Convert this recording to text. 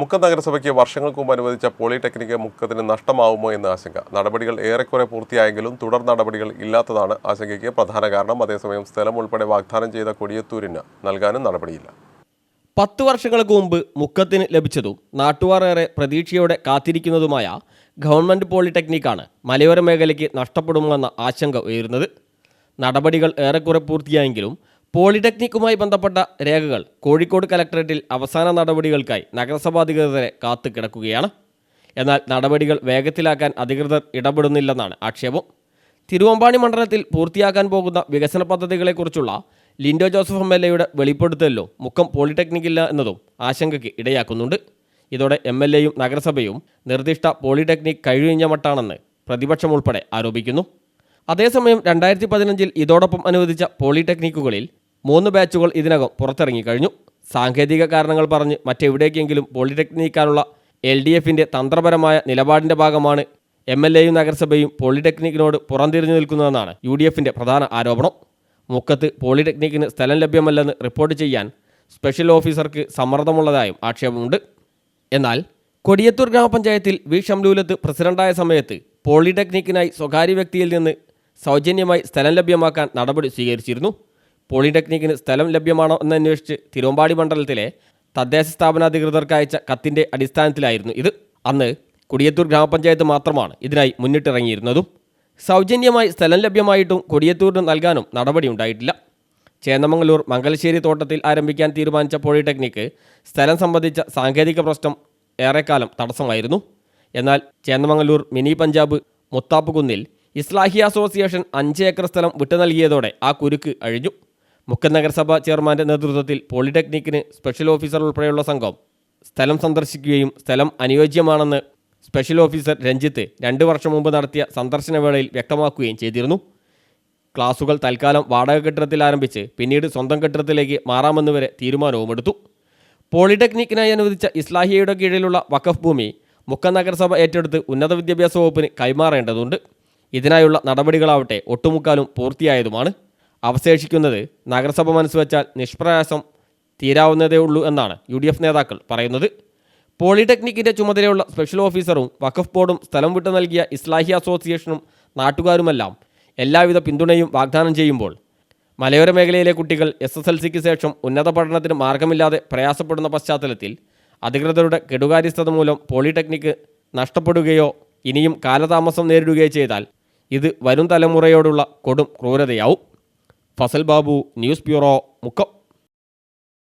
മുക്കം നഗരസഭയ്ക്ക് വർഷങ്ങൾക്ക് മുമ്പ് അനുവദിച്ച പോളിടെക്നിക്ക് മുക്കത്തിന് നഷ്ടമാവുമോ എന്ന ആശങ്ക. നടപടികൾ ഏറെക്കുറെ പൂർത്തിയായെങ്കിലും തുടർ നടപടികൾ ഇല്ലാത്തതാണ് ആശങ്കയ്ക്ക് പ്രധാന കാരണം. അതേസമയം സ്ഥലം ഉൾപ്പെടെ വാഗ്ദാനം ചെയ്ത കൊടിയത്തൂരിന് നൽകാനും നടപടിയില്ല. പത്ത് വർഷങ്ങൾക്ക് മുമ്പ് മുക്കത്തിന് ലഭിച്ചതും നാട്ടുകാർ ഏറെ പ്രതീക്ഷയോടെ കാത്തിരിക്കുന്നതുമായ ഗവൺമെന്റ് പോളിടെക്നിക്കാണ് മലയോര മേഖലയ്ക്ക് നഷ്ടപ്പെടുമെന്ന ആശങ്ക ഉയരുന്നത്. നടപടികൾ ഏറെക്കുറെ പൂർത്തിയായെങ്കിലും പോളിടെക്നിക്കുമായി ബന്ധപ്പെട്ട രേഖകൾ കോഴിക്കോട് കലക്ടറേറ്റിൽ അവസാന നടപടികൾക്കായി നഗരസഭാധികൃതരെ കാത്തു കിടക്കുകയാണ്. എന്നാൽ നടപടികൾ വേഗത്തിലാക്കാൻ അധികൃതർ ഇടപെടുന്നില്ലെന്നാണ് ആക്ഷേപം. തിരുവമ്പാടി മണ്ഡലത്തിൽ പൂർത്തിയാക്കാൻ പോകുന്ന വികസന പദ്ധതികളെക്കുറിച്ചുള്ള ലിൻഡോ ജോസഫ് എം എൽ എയുടെ വെളിപ്പെടുത്തലിലോ മുക്കം പോളിടെക്നിക്കില്ല എന്നതും ആശങ്കയ്ക്ക് ഇടയാക്കുന്നുണ്ട്. ഇതോടെ എം എൽ എയും നഗരസഭയും നിർദ്ദിഷ്ട പോളിടെക്നിക് കഴിഞ്ഞ മട്ടാണെന്ന് പ്രതിപക്ഷം ഉൾപ്പെടെ ആരോപിക്കുന്നു. അതേസമയം രണ്ടായിരത്തി പതിനഞ്ചിൽ ഇതോടൊപ്പം അനുവദിച്ച പോളിടെക്നിക്കുകളിൽ മൂന്ന് ബാച്ചുകൾ ഇതിനകം പുറത്തിറങ്ങിക്കഴിഞ്ഞു സാങ്കേതിക കാരണങ്ങൾ പറഞ്ഞ് മറ്റെവിടേക്കെങ്കിലും പോളിടെക്നിക്കാനുള്ള എൽ ഡി എഫിന്റെ തന്ത്രപരമായ നിലപാടിന്റെ ഭാഗമാണ് എം എൽ എയും നഗരസഭയും പോളിടെക്നിക്കിനോട് പുറംതിരിഞ്ഞു നിൽക്കുന്നതെന്നാണ് യു ഡി എഫിന്റെ പ്രധാന ആരോപണം. മുക്കത്ത് പോളിടെക്നിക്കിന് സ്ഥലം ലഭ്യമല്ലെന്ന് റിപ്പോർട്ട് ചെയ്യാൻ സ്പെഷ്യൽ ഓഫീസർക്ക് സമ്മർദ്ദമുള്ളതായും ആക്ഷേപമുണ്ട്. എന്നാൽ കൊടിയത്തൂർ ഗ്രാമപഞ്ചായത്തിൽ വി. ഷംലൂലത്ത് പ്രസിഡന്റായ സമയത്ത് പോളിടെക്നിക്കിനായി സ്വകാര്യ വ്യക്തിയിൽ നിന്ന് സൗജന്യമായി സ്ഥലം ലഭ്യമാക്കാൻ നടപടി സ്വീകരിച്ചിരുന്നു. പോളിടെക്നിക്കിന് സ്ഥലം ലഭ്യമാണോ എന്ന് അന്വേഷിച്ച് തിരുവമ്പാടി മണ്ഡലത്തിലെ തദ്ദേശ സ്ഥാപനാധികൃതർക്ക് അയച്ച കത്തിന്റെ അടിസ്ഥാനത്തിലായിരുന്നു ഇത്. അന്ന് കൊടിയത്തൂർ ഗ്രാമപഞ്ചായത്ത് മാത്രമാണ് ഇതിനായി മുന്നിട്ടിറങ്ങിയിരുന്നതും. സൗജന്യമായി സ്ഥലം ലഭ്യമായിട്ടും കൊടിയത്തൂരിന് നൽകാനും നടപടിയുണ്ടായിട്ടില്ല ചേന്നമംഗലൂർ മംഗലശ്ശേരി തോട്ടത്തിൽ ആരംഭിക്കാൻ തീരുമാനിച്ച പോളിടെക്നിക്ക് സ്ഥലം സംബന്ധിച്ച സാങ്കേതിക പ്രശ്നം ഏറെക്കാലം തടസ്സമായിരുന്നു. എന്നാൽ ചേന്നമംഗലൂർ മിനി പഞ്ചാബ് മുത്താപ്പുകുന്നിൽ ഇസ്ലാഹി അസോസിയേഷൻ അഞ്ച് ഏക്കർ സ്ഥലം വിട്ടു നൽകിയതോടെ ആ കുരുക്ക് അഴിഞ്ഞു. മുക്കൻ നഗരസഭ ചെയർമാന്റെ നേതൃത്വത്തിൽ പോളിടെക്നിക്കിന് സ്പെഷ്യൽ ഓഫീസർ ഉൾപ്പെടെയുള്ള സംഘം സ്ഥലം സന്ദർശിക്കുകയും സ്ഥലം അനുയോജ്യമാണെന്ന് സ്പെഷ്യൽ ഓഫീസർ രഞ്ജിത്ത് രണ്ട് വർഷം മുമ്പ് നടത്തിയ സന്ദർശന വേളയിൽ വ്യക്തമാക്കുകയും ചെയ്തിരുന്നു. ക്ലാസുകൾ തൽക്കാലം വാടക കെട്ടിടത്തിൽ ആരംഭിച്ച് പിന്നീട് സ്വന്തം കെട്ടിടത്തിലേക്ക് മാറാമെന്ന് വരെ തീരുമാനവും എടുത്തു പോളിടെക്നിക്കിനായി അനുവദിച്ച ഇസ്ലാഹിയയുടെ കീഴിലുള്ള വഖഫ് ഭൂമി മുക്കം നഗരസഭ ഏറ്റെടുത്ത് ഉന്നത വിദ്യാഭ്യാസ വകുപ്പിന് കൈമാറേണ്ടതുണ്ട്. ഇതിനായുള്ള നടപടികളാവട്ടെ ഒട്ടുമുക്കാലും പൂർത്തിയായതുമാണ്. അവശേഷിക്കുന്നത് നഗരസഭ മനസ്സുവെച്ചാൽ നിഷ്പ്രയാസം തീരാവുന്നതേ ഉള്ളൂ എന്നാണ് യു നേതാക്കൾ പറയുന്നത്. പോളിടെക്നിക്കിന്റെ ചുമതലയുള്ള സ്പെഷ്യൽ ഓഫീസറും വഖഫ് ബോർഡും സ്ഥലം വിട്ടു നൽകിയ ഇസ്ലാഹി അസോസിയേഷനും നാട്ടുകാരുമെല്ലാം എല്ലാവിധ പിന്തുണയും വാഗ്ദാനം ചെയ്യുമ്പോൾ മലയോര മേഖലയിലെ കുട്ടികൾ എസ് എസ് എൽ സിക്ക് ശേഷം ഉന്നത പഠനത്തിന് മാർഗമില്ലാതെ പ്രയാസപ്പെടുന്ന പശ്ചാത്തലത്തിൽ അധികൃതരുടെ കെടുകാര്യസ്ഥത മൂലം പോളിടെക്നിക്ക് നഷ്ടപ്പെടുകയോ ഇനിയും കാലതാമസം നേരിടുകയോ ചെയ്താൽ ഇത് വരും തലമുറയോടുള്ള കൊടും ക്രൂരതയാവും. Fazal Babu news bureau Mukkam.